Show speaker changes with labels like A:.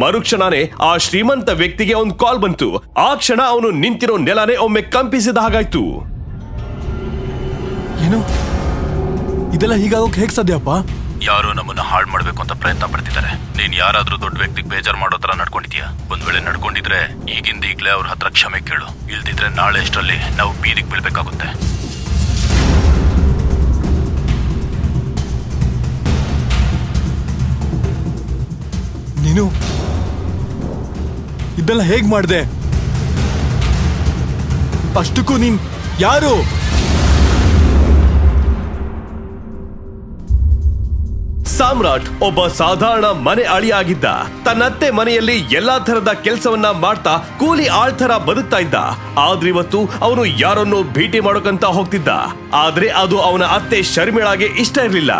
A: ಮರುಕ್ಷಣನೇ ಆ ಶ್ರೀಮಂತ ವ್ಯಕ್ತಿಗೆ ಒಂದು ಕಾಲ್ ಬಂತು. ಆ ಕ್ಷಣ ಅವನು ನಿಂತಿರೋ ನೆಲನೇ ಒಮ್ಮೆ ಕಂಪಿಸಿದ ಹಾಗಾಯ್ತು.
B: ಏನು? ಇದೆಲ್ಲ ಹೀಗಾಗೋಕ್ ಹೇಗ್ ಸಾಧ್ಯಪ್ಪ
C: ಯಾರೋ ನಮ್ಮನ್ನ ಹಾಳು ಮಾಡ್ಬೇಕು ಅಂತ ಪ್ರಯತ್ನ ಪಡ್ತಿದ್ದಾರೆ. ನೀನ್ ಯಾರಾದ್ರೂ ದೊಡ್ಡ ವ್ಯಕ್ತಿಗೆ ಬೇಜಾರ್ ಮಾಡೋ ತರ ನಡ್ಕೊಂಡಿದ್ಯಾ? ಒಂದ್ ವೇಳೆ ನಡ್ಕೊಂಡಿದ್ರೆ ಈಗಿಂದ ಈಗ್ಲೇ ಅವ್ರ ಹತ್ರ ಕ್ಷಮೆ ಕೇಳು. ಇಲ್ದಿದ್ರೆ ನಾಳೆ ಅಷ್ಟರಲ್ಲಿ ನಾವು ಬೀದಿಗ್ ಬೀಳ್ಬೇಕಾಗುತ್ತೆ.
B: ನೀನು ಇದೆಲ್ಲ ಹೇಗ್ ಮಾಡ್ದೆ? ಅಷ್ಟಕ್ಕೂ ನೀನ್ ಯಾರು?
A: ಸಾಮ್ರಾಟ್ ಒಬ್ಬ ಸಾಧಾರಣ ಮನೆ ಅಳಿಯಾಗಿದ್ದ. ತನ್ನತ್ತೆ ಮನೆಯಲ್ಲಿ ಎಲ್ಲಾ ತರದ ಕೆಲಸವನ್ನ ಮಾಡ್ತಾ ಕೂಲಿ ಆಳ್ತರ ಬದುಕ್ತಾ ಇದ್ದ. ಆದ್ರೆ ಇವತ್ತು ಅವನು ಯಾರನ್ನು ಭೇಟಿ ಮಾಡೋಕಂತ ಹೋಗ್ತಿದ್ದ. ಆದ್ರೆ ಅದು ಅವನ ಅತ್ತೆ ಶರ್ಮಿಳಾಗೆ ಇಷ್ಟ ಇರ್ಲಿಲ್ಲ.